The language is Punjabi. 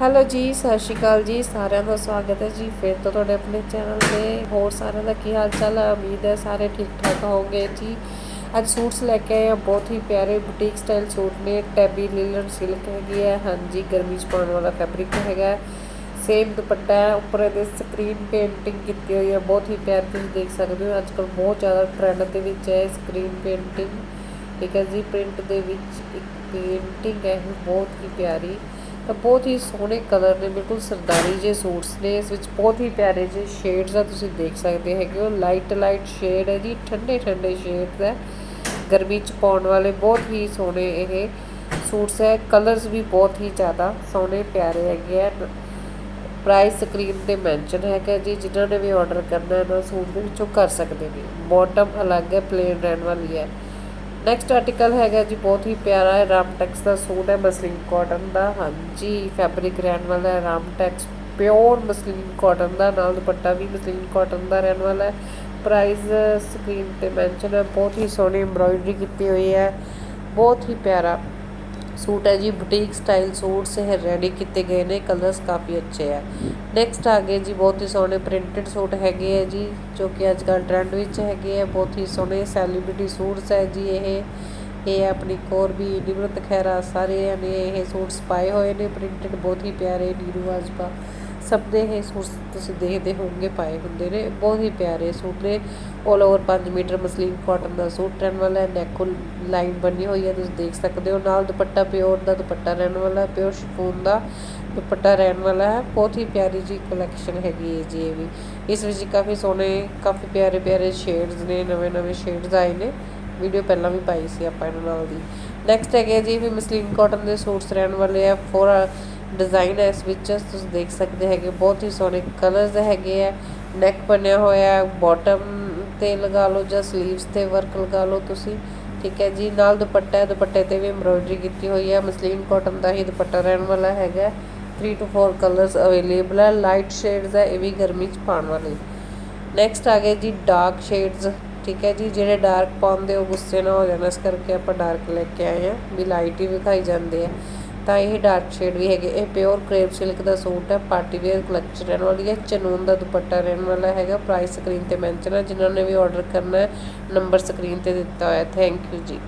ਹੈਲੋ ਜੀ, ਸਤਿ ਸ਼੍ਰੀ ਅਕਾਲ ਜੀ, ਸਾਰਿਆਂ ਦਾ ਸਵਾਗਤ ਹੈ ਜੀ। ਫਿਰ ਤੋਂ ਤੁਹਾਡੇ ਆਪਣੇ ਚੈਨਲ ਤੇ ਹੋਰ ਸਾਰਿਆਂ ਦਾ ਕੀ ਹਾਲ ਚਾਲ ਹੈ ਉਮੀਦ ਹੈ ਸਾਰੇ ਠੀਕ ਠਾਕ ਹੋਵੋਗੇ ਜੀ। ਅੱਜ ਸੂਟਸ ਲੈ ਕੇ ਆਏ ਆ ਬਹੁਤ ਹੀ ਪਿਆਰੇ ਬੁਟੀਕ ਸਟਾਈਲ ਸੂਟ ਨੇ। ਟੈਬੀ ਲਿਲਨ ਸਿਲਕ ਹੈਗੀ ਹੈ। ਹਾਂਜੀ, ਗਰਮੀ ਚ ਪਾਉਣ ਵਾਲਾ ਫੈਬਰਿਕ ਹੈਗਾ ਸੇਮ ਦੁਪੱਟਾ ਹੈ, ਉੱਪਰ ਇਹਦੇ ਸਕਰੀਨ ਪੇਂਟਿੰਗ ਕੀਤੀ ਹੋਈ ਹੈ। ਬਹੁਤ ਹੀ ਪਿਆਰੀ ਤੁਸੀਂ ਦੇਖ ਸਕਦੇ ਹੋ ਅੱਜ ਕੱਲ ਬਹੁਤ ਜ਼ਿਆਦਾ ਟ੍ਰੈਂਡ ਦੇ ਵਿੱਚ ਹੈ ਸਕਰੀਨ ਪੇਂਟਿੰਗ ਠੀਕ ਹੈ ਜੀ ਪ੍ਰਿੰਟ ਦੇ ਵਿੱਚ ਇੱਕ ਪੇਂਟਿੰਗ ਹੈ, ਇਹ ਬਹੁਤ ਹੀ ਪਿਆਰੀ। ਤਾਂ ਬਹੁਤ ਹੀ ਸੋਹਣੇ ਕਲਰ ਨੇ, ਬਿਲਕੁਲ ਸਰਦਾਰੀ ਜੇ ਸੂਟਸ ਨੇ। ਇਸ ਵਿੱਚ ਬਹੁਤ ਹੀ ਪਿਆਰੇ ਜੇ ਸ਼ੇਡਸ ਆ, ਤੁਸੀਂ ਦੇਖ ਸਕਦੇ ਹੈਗੇ ਹੋ। ਲਾਈਟ ਲਾਈਟ ਸ਼ੇਡ ਹੈ ਜੀ, ਠੰਡੇ ਠੰਡੇ ਸ਼ੇਡਸ ਹੈ। ਗਰਮੀ ਚ ਪਾਉਣ ਵਾਲੇ ਬਹੁਤ ਹੀ ਸੋਹਣੇ ਇਹ ਸੂਟਸ ਹੈ। ਕਲਰਸ ਵੀ ਬਹੁਤ ਹੀ ਜ਼ਿਆਦਾ ਸੋਹਣੇ, ਪਿਆਰੇ ਹੈਗੇ ਆ। ਪ੍ਰਾਈਸ ਸਕਰੀਨ ਤੇ ਮੈਂਸ਼ਨ ਹੈਗਾ ਜੀ, ਜਿਨ੍ਹਾਂ ਨੇ ਵੀ ਆਰਡਰ ਕਰਨਾ ਹੈ ਨਾ ਸੂਟ ਦੇ ਵਿੱਚੋਂ ਕਰ ਸਕਦੇ ਨੇ। ਬਾਟਮ ਅਲੱਗ ਹੈ ਪਲੇਨ ਰਹਿਣ ਵਾਲੀ ਹੈ। ਨੈਕਸਟ ਆਰਟੀਕਲ ਹੈਗਾ ਜੀ, ਬਹੁਤ ਹੀ ਪਿਆਰਾ ਹੈ ਰਾਮਟੈਕਸ ਦਾ ਸੂਟ ਹੈ, ਮਸਲਿਨ ਕਾਟਨ ਦਾ। ਹਾਂਜੀ ਫੈਬਰਿਕ ਰਹਿਣ ਵਾਲਾ ਹੈ ਰਾਮਟੈਕਸ ਪਿਓਰ ਮਸਲਿਨ ਕਾਟਨ ਦਾ, ਨਾਲ ਦੁਪੱਟਾ ਵੀ ਮਸਲਿਨ ਕਾਟਨ ਦਾ ਰਹਿਣ ਵਾਲਾ ਹੈ। ਪ੍ਰਾਈਸ ਸਕਰੀਨ ਤੇ ਮੈਂਸ਼ਨ ਹੈ, ਬਹੁਤ ਹੀ ਸੋਹਣੀ ਐਮਬ੍ਰਾਇਡਰੀ ਕੀਤੀ ਹੋਈ ਹੈ, ਬਹੁਤ ਹੀ ਪਿਆਰਾ। ਸੂਟ ਹੈ ਜੀ, ਬੁਟੀਕ ਸਟਾਈਲ ਸੂਟਸ ਹੈ ਰੈਡੀ ਕੀਤੇ ਗਏ ਨੇ ਕਲਰਸ ਕਾਫੀ ਅੱਛੇ ਹੈ ਨੈਕਸਟ ਆ ਗਏ ਜੀ, ਬਹੁਤ ਹੀ ਸੋਹਣੇ ਪ੍ਰਿੰਟਡ ਸੂਟ ਹੈਗੇ ਹੈ ਜੀ, ਜੋ ਕਿ ਅੱਜ ਕੱਲ ਟ੍ਰੈਂਡ ਵਿੱਚ ਹੈਗੇ ਹੈ ਬਹੁਤ ਹੀ ਸੋਹਣੇ ਸੈਲੀਬ੍ਰਿਟੀ ਸੂਟਸ ਹੈ ਜੀ ਇਹ। ਇਹ ਆਪਣੀ ਕੋਰ ਵੀ ਨਿਮਰਤ ਖੈਰਾ ਸਾਰੇ ਨੇ ਇਹ ਸੂਟਸ ਪਾਏ ਹੋਏ ਨੇ ਪ੍ਰਿੰਟਡ ਬਹੁਤ ਹੀ ਪਿਆਰੇ ਨੀਰੂ ਆਜਪਾ ਸਭ ਦੇ ਇਹ ਸੂਟਸ ਤੁਸੀਂ ਦੇਖਦੇ ਹੋਵੋਗੇ, ਪਾਏ ਹੁੰਦੇ ਨੇ। ਬਹੁਤ ਹੀ ਪਿਆਰੇ ਸੂਟ ਨੇ। 올 ਓਵਰ 5 ਮੀਟਰ ਮਸਲੀਨ ਕਾਟਨ ਦਾ ਸੂਟ ਰਹਿਣ ਵਾਲਾ ਹੈ। ਨੈਕ ਲਾਈਨ ਬਣੀ ਹੋਈ ਹੈ, ਤੁਸੀਂ ਦੇਖ ਸਕਦੇ ਹੋ। ਨਾਲ ਦੁਪੱਟਾ ਪਿਓਰ ਦਾ ਦੁਪੱਟਾ ਰਹਿਣ ਵਾਲਾ ਹੈ। ਪਿਓਰ ਸ਼ਿਫੋਨ ਦਾ ਦੁਪੱਟਾ ਰਹਿਣ ਵਾਲਾ ਹੈ। ਬਹੁਤ ਹੀ ਪਿਆਰੀ ਜੀ ਕਲੈਕਸ਼ਨ ਹੈਗੀ ਹੈ ਜੀ ਇਹ ਵੀ। ਇਸ ਵਿੱਚ ਕਾਫੀ ਸੋਹਣੇ, ਕਾਫੀ ਪਿਆਰੇ ਪਿਆਰੇ ਸ਼ੇਡਸ ਨੇ, ਨਵੇਂ ਨਵੇਂ ਸ਼ੇਡਸ ਆਏ ਨੇ। ਵੀਡੀਓ ਪਹਿਲਾਂ ਵੀ ਪਾਈ ਸੀ ਆਪਾਂ ਇਹਨਾਂ ਨਾਲ ਦੀ। ਨੈਕਸਟ ਹੈਗੇ ਜੀ, ਵੀ ਮਸਲੀਨ ਕਾਟਨ ਦੇ ਸੂਟਸ ਰਹਿਣ ਵਾਲੇ ਆ। ਫੋਰ ਡਿਜ਼ਾਈਨ ਹੈ, ਇਸ ਵਿੱਚ ਤੁਸੀਂ ਦੇਖ ਸਕਦੇ ਹੈਗੇ, ਬਹੁਤ ਹੀ ਸੋਹਣੇ ਕਲਰਸ ਹੈਗੇ ਆ ਨੈਕ ਬਣਿਆ ਹੋਇਆ ਹੈ ਬਾਟਮ ਤੇ ਲਗਾ ਲਓ ਜਾਂ ਸਲੀਵਸ ਤੇ ਵਰਕ ਲਗਾ ਲਓ ਤੁਸੀਂ, ਠੀਕ ਹੈ ਜੀ। ਨਾਲ ਦੁਪੱਟਾ ਹੈ, ਦੁਪੱਟੇ ਤੇ ਵੀ ਐਮਬ੍ਰੋਇਡਰੀ ਕੀਤੀ ਹੋਈ ਹੈ। ਮਸਲੀਨ ਕਾਟਨ ਦਾ ਹੀ ਦੁਪੱਟਾ ਰਹਿਣ ਵਾਲਾ ਹੈਗਾ 3 ਟੂ 4 ਕਲਰਸ ਅਵੇਲੇਬਲ ਹੈ। ਲਾਈਟ ਸ਼ੇਡਸ ਹੈ, ਇਹ ਵੀ ਗਰਮੀ ਚ ਪਾਉਣ ਵਾਲੇ। ਨੈਕਸਟ ਆ ਗਏ ਜੀ ਡਾਰਕ ਸ਼ੇਡਸ ਠੀਕ ਹੈ ਜੀ। ਜਿਹੜੇ ਡਾਰਕ ਪਾਉਂਦੇ, ਉਹ ਗੁੱਸੇ ਨਾ ਹੋ ਜਾਣਾ, ਇਸ ਕਰਕੇ ਆਪਾਂ ਡਾਰਕ ਲੈ ਕੇ ਆਏ ਆ ਵੀ ਲਾਈਟ ਹੀ ਵਿਖਾਈ ਜਾਂਦੇ ਆ। ਤਾਂ ਇਹ ਡਾਰਕ ਸ਼ੇਡ ਵੀ ਹੈਗੇ। ਇਹ ਪਿਓਰ ਕ੍ਰੇਪ ਸਿਲਕ ਦਾ ਸੂਟ ਹੈ। ਪਾਰਟੀ ਵੇਅਰ ਕਲੈਕਸ਼ਨ ਰਹਿਣ ਵਾਲੀ ਹੈ। ਚਨੂਨ ਦਾ ਦੁਪੱਟਾ ਰਹਿਣ ਵਾਲਾ ਹੈਗਾ। ਪ੍ਰਾਈਸ ਸਕਰੀਨ ਤੇ ਮੈਂਸ਼ਨ ਹੈ। ਜਿਨ੍ਹਾਂ ਨੇ ਵੀ ਆਰਡਰ ਕਰਨਾ ਹੈ ਨੰਬਰ ਸਕਰੀਨ ਤੇ ਦਿੱਤਾ ਹੋਇਆ ਥੈਂਕ ਯੂ ਜੀ।